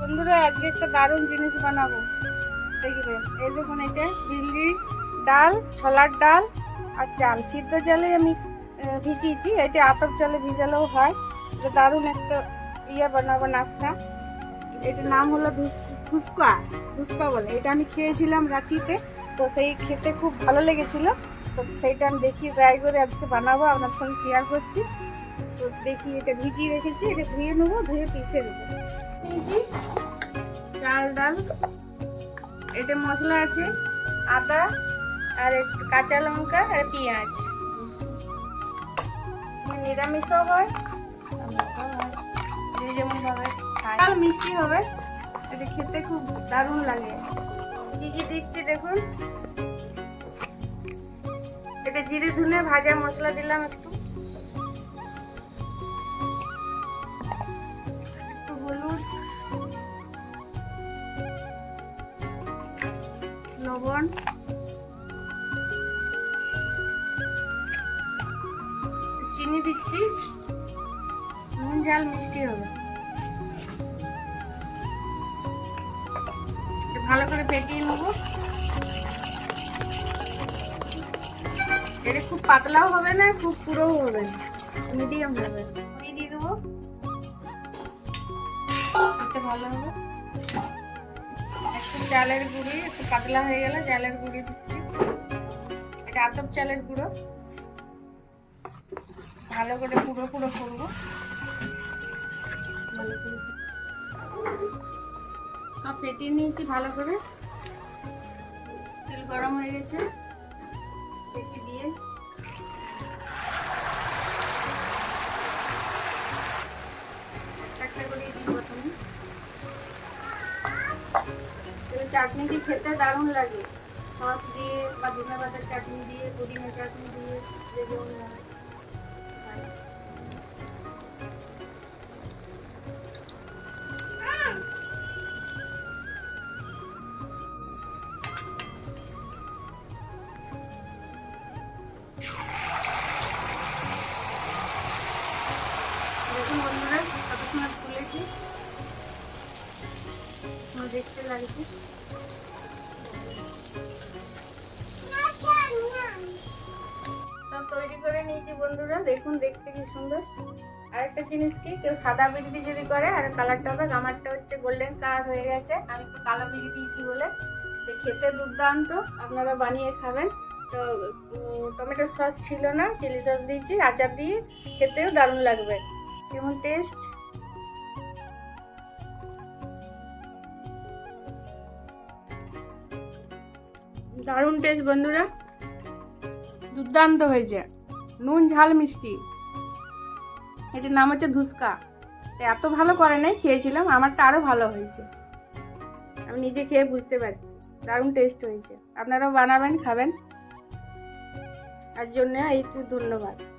বন্ধুরা, আজকে একটা দারুণ জিনিস বানাবো। দেখবেন এই দেখুন, এটা ভিন্ডি ডাল, ছোলার ডাল আর চাল। সিদ্ধ চালে আমি ভিজিয়েছি। এটা আতপ চালে ভিজালেও হয়। এটা দারুণ একটা ইয়ে বানাবো, নাস্তা। এটার নাম হলো ধুসকা ধুসকা বলে। এটা আমি খেয়েছিলাম রাঁচিতে। তো সেই খেতে খুব ভালো লেগেছিল। তো সেইটা আমি দেখি, ট্রাই করে আজকে বানাবো। আপনার সঙ্গে শেয়ার করছি। তো দেখি এটা ভিজিয়ে রেখেছি, এটা ধুয়ে নেব, ধুয়ে পিষে নেব। নিয়েছি চাল ডাল এটা মশলা আছে, আদা, আর কাঁচা লঙ্কা, আর পেঁয়াজ। নিরামিষও হয়। যে যেমন ভাবে ডাল মিষ্টি হবে, এটা খেতে খুব দারুণ লাগে। কি কি দিচ্ছি দেখুন। এটা জিরে ধুনে ভাজা মশলা দিলাম একটু। চিনি দিচ্ছি। নুন, ঝাল, মিষ্টি হবে। ভালো করে ফেটিয়ে নেব। এটা খুব পাতলাও হবে না, খুব পুরোও হবে মিডিয়াম হবে। দিয়ে দেবো। ভালো হবে। একটু চালের গুঁড়ি, একটু পাতলা হয়ে গেলে চালের গুঁড়ি দিচ্ছি। এটা আতপ চালের গুঁড়ো। ভালো করে পুরো পুরো করব। সব ফেটিয়ে নিয়েছি ভালো করে। তেল গরম হয়ে গেছে। ফেটি দিয়ে। একটা করে চাটনি দিয়ে খেতে দারুণ লাগে সস দিয়ে বা ধনে পাতার চাটনি দিয়ে পুদিনা চাটনি দিয়ে যে দেখতে লাগছে। সব তৈরি করে নিয়েছি বন্ধুরা, দেখুন, দেখতে কি সুন্দর। আরেকটা জিনিস কি, কেউ সাদা বিরিতি যদি করে, আর কালারটা হবে, আমারটা হচ্ছে গোল্ডেন কালার হয়ে গেছে। আমি একটু কালো বিরি দিয়েছি বলে। খেতে দুর্দান্ত, আপনারা বানিয়ে খাবেন। তো টমেটো সস ছিল না, চিলি সস দিয়েছি, আচার দিয়ে খেতেও দারুণ লাগবে। কেমন টেস্ট দারুণ টেস্ট বন্ধুরা। দুর্দান্ত হয়েছে। নুন, ঝাল, মিষ্টি। এটির নাম হচ্ছে ধুসকা। এত ভালো করে নাই, খেয়েছিলাম, আমারটা আরও ভালো হয়েছে। আমি নিজে খেয়ে বুঝতে পারছি। দারুণ টেস্ট হয়েছে। আপনারাও বানাবেন, খাবেন। তার জন্য একটু ধন্যবাদ।